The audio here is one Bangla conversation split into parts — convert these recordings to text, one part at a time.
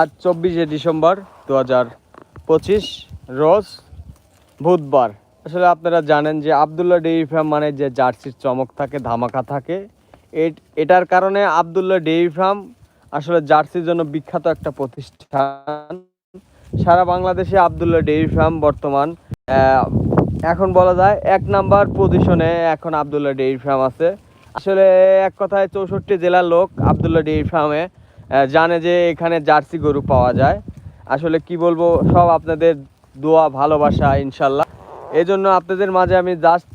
আজ চব্বিশে ডিসেম্বর দু হাজার পঁচিশ, রোজ বুধবার। আসলে আপনারা জানেন যে আবদুল্লাহ ডেইরি ফার্ম মানে যে জার্সির চমক থাকে, ধামাকা থাকে, এট- এটার কারণে আবদুল্লাহ ডেইরি ফার্ম আসলে জার্সির জন্য বিখ্যাত একটা প্রতিষ্ঠান। সারা বাংলাদেশে আবদুল্লাহ ডেইরি ফার্ম বর্তমান এখন বলা যায় এক নাম্বার পজিশনে এখন আবদুল্লাহ ডেইরি ফার্ম আছে। আসলে এক কথায় চৌষট্টি জেলার লোক আবদুল্লাহ ডেইরি ফার্মে জানে যে এখানে জার্সি গরু পাওয়া যায়। আসলে কি বলব, সব আপনাদের দোয়া, ভালোবাসা, ইনশাল্লাহ। এই জন্য আপনাদের মাঝে আমি জাস্ট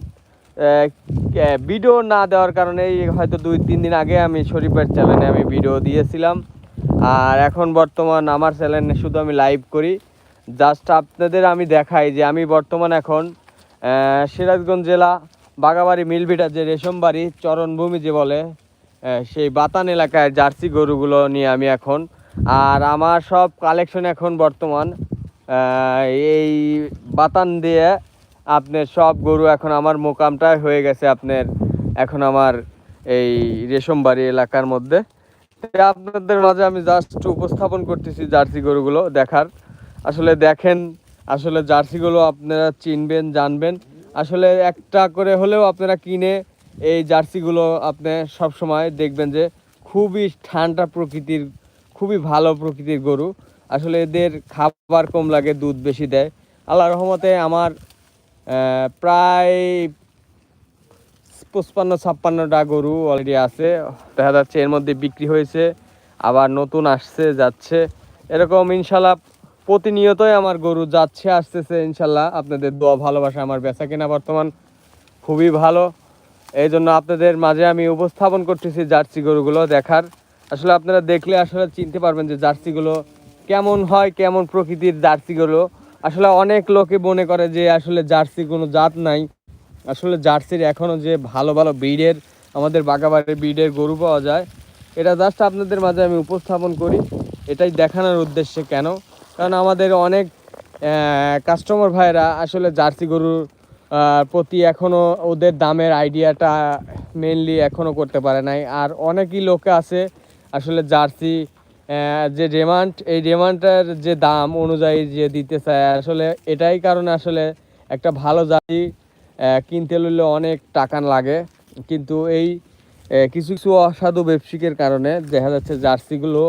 ভিডিও না দেওয়ার কারণে হয়তো দুই, তিন দিন আগে আমি শরীফের চ্যানেলে আমি ভিডিও দিয়েছিলাম। আর এখন বর্তমান আমার চ্যানেলে শুধু আমি লাইভ করি। জাস্ট আপনাদের আমি দেখাই যে আমি বর্তমান এখন সিরাজগঞ্জ জেলা বাগাবাড়ি মিলবিটা যে রেশমবাড়ি, চরণভূমি যে বলে সেই বাতান এলাকায় জার্সি গরুগুলো নিয়ে আমি এখন। আর আমার সব কালেকশন এখন বর্তমান। এই বাতান দিয়ে আপনার সব গরু এখন আমার মোকামটাই হয়ে গেছে আপনার এখন আমার এই রেশমবাড়ি এলাকার মধ্যে। আপনাদের মাঝে আমি জাস্ট উপস্থাপন করতেছি জার্সি গরুগুলো দেখার। আসলে দেখেন, আসলে জার্সিগুলো আপনারা চিনবেন, জানবেন। আসলে একটা করে হলেও আপনারা কিনে এই জার্সিগুলো আপনি সব সময় দেখবেন যে খুবই ঠান্ডা প্রকৃতির, খুবই ভালো প্রকৃতির গরু। আসলে এদের খাবার কম লাগে, দুধ বেশি দেয়। আল্লাহ রহমতে আমার প্রায় পঁচপান্ন ছাপ্পান্নটা গরু অলরেডি আছে। দেখা যাচ্ছে এর মধ্যে বিক্রি হয়েছে, আবার নতুন আসছে, যাচ্ছে। এরকম ইনশাল্লাহ প্রতিনিয়তই আমার গরু যাচ্ছে, আসতেছে ইনশাল্লাহ। আপনাদের দোয়া, ভালোবাসা আমার বেচা কেনা বর্তমান খুবই ভালো। এই জন্য আপনাদের মাঝে আমি উপস্থাপন করতেছি জার্সি গরুগুলো দেখার। আসলে আপনারা দেখলে আসলে চিনতে পারবেন যে জার্সিগুলো কেমন হয়, কেমন প্রকৃতির জার্সিগুলো আসলে অনেক লোকে মনে করে যে আসলে জার্সি কোনো জাত নাই। আসলে জার্সির এখনও যে ভালো ভালো ব্রিডের, আমাদের বাগাবাড়ির ব্রিডের গরু পাওয়া যায়, এটা জাস্ট আপনাদের মাঝে আমি উপস্থাপন করি। এটাই দেখানোর উদ্দেশ্যে কেন? কারণ আমাদের অনেক কাস্টমার ভাইরা আসলে জার্সি গরুর প্রতি এখনও ওদের দামের আইডিয়াটা মেনলি এখনও করতে পারে নাই। আর অনেকই লোক আছে আসলে জার্সি যে ডিমান্ড এই ডিমান্ডের যে দাম অনুযায়ী যে দিতে চায় আসলে এটাই কারণে আসলে একটা ভালো আহ, কিনতে লইলে অনেক টাকা লাগে। কিন্তু এই কিছু কিছু অসাধু ব্যবসায়িকের কারণে দেখা যাচ্ছে জার্সিগুলো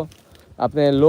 আপনি লো